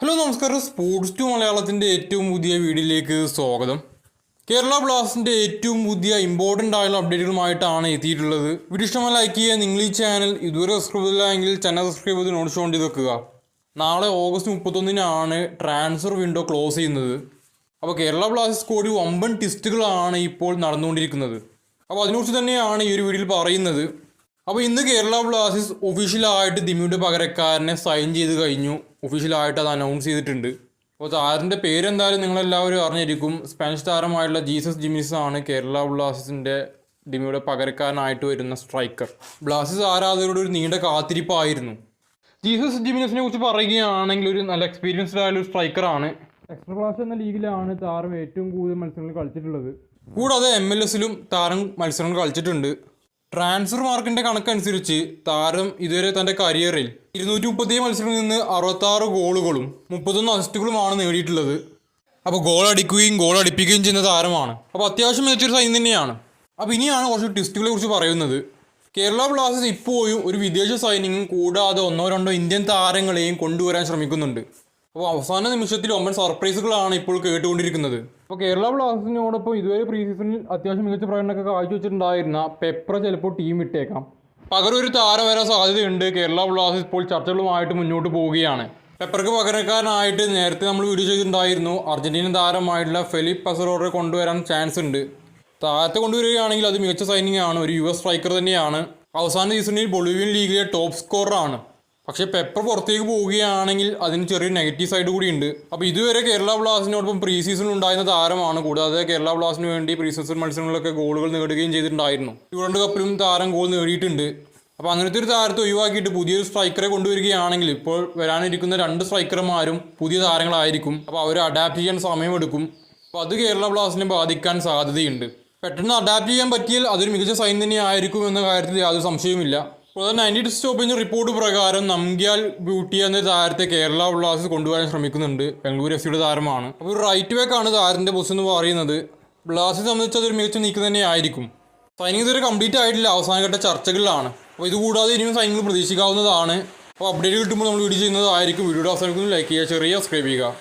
Hello നമസ്കാരം. Sports to മലയാളത്തിന്റെ ഏറ്റവും പുതിയ വീഡിയോയിലേക്ക് സ്വാഗതം. കേരള ബ്ലാസ്റ്റിന്റെ ഏറ്റവും പുതിയ ഇമ്പോർട്ടന്റ് ആയുള്ള അപ്ഡേറ്റുകളുമായിട്ടാണ് എത്തിയിട്ടുള്ളത്. വീഡിയോ ഇഷ്ടമായി ലൈക്ക് ചെയ്യുക. നിങ്ങൾ ഈ ചാനൽ ഇതുവരെ സബ്സ്ക്രൈബ് ചെയ്തില്ല എങ്കിൽ ചാനൽ സബ്സ്ക്രൈബ് ചെയ്ത് നോട്ട് കൊണ്ട് വെക്കുക നാളെ ഓഗസ്റ്റ് മുപ്പത്തൊന്നിനാണ് ട്രാൻസ്ഫർ വിൻഡോ ക്ലോസ് ചെയ്യുന്നത്. അപ്പോൾ കേരള ബ്ലാസ്റ്റ് കൂടി വമ്പൻ ടെസ്റ്റുകളാണ് ഇപ്പോൾ നടന്നുകൊണ്ടിരിക്കുന്നത്. അപ്പോൾ അതിനെക്കുറിച്ച് തന്നെയാണ് ഈ ഒരു വീഡിയോയിൽ പറയുന്നത്. അപ്പോൾ ഇന്ന് കേരള ബ്ലാസ്റ്റേഴ്സ് ഒഫീഷ്യലായിട്ട് ദിമിയുടെ പകരക്കാരനെ സൈൻ ചെയ്ത് കഴിഞ്ഞു. ഒഫീഷ്യലായിട്ട് അത് അനൗൺസ് ചെയ്തിട്ടുണ്ട്. അപ്പോൾ താരന്റെ പേരെന്തായാലും നിങ്ങളെല്ലാവരും അറിഞ്ഞിരിക്കും. സ്പാനിഷ് താരമായിട്ടുള്ള ജീസസ് ജിമിസ് ആണ് കേരള ബ്ലാസ്റ്റേഴ്സിന്റെ ഡിമിയുടെ പകരക്കാരനായിട്ട് വരുന്ന സ്ട്രൈക്കർ ബ്ലാസ്റ്റേഴ്സ് ആരാധകരുടെ ഒരു നീണ്ട കാത്തിരിപ്പായിരുന്നു. ജീസസ് ജിമിനസിനെ കുറിച്ച് പറയുകയാണെങ്കിൽ ഒരു നല്ല എക്സ്പീരിയൻസ്ഡ് ആയ ഒരു സ്ട്രൈക്കറാണ് എക്സ്ട്രാ ക്ലാസ് എന്ന ലീഗിലാണ് താരം ഏറ്റവും കൂടുതൽ മത്സരങ്ങൾ കളിച്ചിട്ടുള്ളത്. കൂടാതെ എം എൽ എസിലും താരം മത്സരങ്ങൾ കളിച്ചിട്ടുണ്ട്. ട്രാൻസ്ഫർ മാർക്കിന്റെ കണക്കനുസരിച്ച് താരം ഇതുവരെ തന്റെ കരിയറിൽ ഇരുന്നൂറ്റി മുപ്പത്തി മത്സരങ്ങളിൽ നിന്ന് അറുപത്താറ് ഗോളുകളും മുപ്പത്തൊന്ന് അസിസ്റ്റുകളുമാണ് നേടിയിട്ടുള്ളത്. അപ്പോൾ ഗോൾ അടിക്കുകയും ഗോൾ അടിപ്പിക്കുകയും ചെയ്യുന്ന താരമാണ്. അപ്പോൾ അത്യാവശ്യം മികച്ചൊരു സൈൻ തന്നെയാണ്. അപ്പോൾ ഇനിയാണ് കുറച്ച് ട്വിസ്റ്റുകളെ കുറിച്ച് പറയുന്നത്. കേരള ബ്ലാസ്റ്റേഴ്സ് ഇപ്പോഴും ഒരു വിദേശ സൈനിങ്ങും കൂടാതെ ഒന്നോ രണ്ടോ ഇന്ത്യൻ താരങ്ങളെയും കൊണ്ടുവരാൻ ശ്രമിക്കുന്നുണ്ട്. അപ്പോൾ അവസാന നിമിഷത്തിൽ ഒമ്പൻ സർപ്രൈസുകളാണ് ഇപ്പോൾ കേട്ടുകൊണ്ടിരിക്കുന്നത്. അപ്പോൾ കേരള ബ്ലാസ്റ്റേഴ്സിനോടൊപ്പം ഇതുവരെ പ്രീ സീസണിൽ അത്യാവശ്യം മികച്ച പ്രകടനമൊക്കെ കാഴ്ചവെച്ചിട്ടുണ്ടായിരുന്ന പെപ്ര ചിലപ്പോൾ ടീം വിട്ടേക്കാം. പകരം ഒരു താരം വരാൻ സാധ്യതയുണ്ട്. കേരള ബ്ലാസ്റ്റേഴ്സ് ഇപ്പോൾ ചർച്ചകളുമായിട്ട് മുന്നോട്ട് പോവുകയാണ്. പെപ്പർക്ക് പകരക്കാരനായിട്ട് നേരത്തെ നമ്മൾ വീഡിയോ ചെയ്തിട്ടുണ്ടായിരുന്നു. അർജന്റീന താരമായിട്ടുള്ള ഫെലിപ്പ് പസറോറെ കൊണ്ടുവരാൻ ചാൻസ് ഉണ്ട്. താരത്തെ കൊണ്ടുവരികയാണെങ്കിൽ അത് മികച്ച സൈനിങ് ആണ്. ഒരു യു എസ് സ്ട്രൈക്കർ തന്നെയാണ്. അവസാന സീസണിൽ ബൊളിവിയൻ ലീഗിലെ ടോപ്പ് സ്കോററാണ് പക്ഷേ പെപ്പർ പുറത്തേക്ക് പോവുകയാണെങ്കിൽ അതിന് ചെറിയ നെഗറ്റീവ് സൈഡ് കൂടി ഉണ്ട്. അപ്പോൾ ഇതുവരെ കേരള ബ്ലാസ്റ്റിനോടൊപ്പം പ്രീ സീസൺ ഉണ്ടായിരുന്ന താരമാണ്. കൂടാതെ കേരള ബ്ലാസ്റ്റിന് വേണ്ടി പ്രീ സീസൺ മത്സരങ്ങളിലൊക്കെ ഗോളുകൾ നേടുകയും ചെയ്തിട്ടുണ്ടായിരുന്നു. ടൂറണ്ട് കപ്പിലും താരം ഗോൾ നേടിയിട്ടുണ്ട്. അപ്പോൾ അങ്ങനത്തെ ഒരു താരത്തെ ഒഴിവാക്കിയിട്ട് പുതിയൊരു സ്ട്രൈക്കറെ കൊണ്ടുവരികയാണെങ്കിൽ ഇപ്പോൾ വരാനിരിക്കുന്ന രണ്ട് സ്ട്രൈക്കർമാരും പുതിയ താരങ്ങളായിരിക്കും. അപ്പോൾ അവർ അഡാപ്റ്റ് ചെയ്യാൻ സമയമെടുക്കും. അപ്പോൾ അത് കേരള ബ്ലാസ്റ്റിനെ ബാധിക്കാൻ സാധ്യതയുണ്ട്. പെട്ടെന്ന് അഡാപ്റ്റ് ചെയ്യാൻ പറ്റിയാൽ അതൊരു മികച്ച സൈൻ തന്നെ ആയിരിക്കും എന്ന കാര്യത്തിൽ യാതൊരു സംശയവുമില്ല. അപ്പോൾ നയന്റി സ്റ്റോപ്പിന്റെ റിപ്പോർട്ട് പ്രകാരം നംഗ്യാൽ ബ്യൂട്ടി എന്ന താരത്തെ കേരള ബ്ലാസ്റ്റേഴ്സ് കൊണ്ടുവരാൻ ശ്രമിക്കുന്നുണ്ട്. ബംഗളൂരു എഫ് സിയുടെ താരമാണ്. അപ്പോൾ റൈറ്റ് ബാക്ക് ആണ് താരത്തിന്റെ പൊസിഷൻ എന്ന് പറയുന്നത്. ബ്ലാസ്റ്റേഴ്സ് സംബന്ധിച്ച് അതൊരു മികച്ച നീക്കം തന്നെ ആയിരിക്കും. സൈനിങ് ഇതുവരെ കംപ്ലീറ്റ് ആയിട്ടില്ല. അവസാനഘട്ട ചർച്ചകളിലാണ്. അപ്പോൾ ഇതുകൂടാതെ ഇനിയും സൈനികൾ പ്രതീക്ഷിക്കാവുന്നതാണ്. അപ്പോൾ അപ്ഡേറ്റ് കിട്ടുമ്പോൾ നമ്മൾ വീഡിയോ ചെയ്യുന്നതായിരിക്കും. വീഡിയോയുടെ അവസാനിക്കുന്നു ലൈക്ക് ചെയ്യുക ചെറിയ സബ്സ്ക്രൈബ് ചെയ്യുക.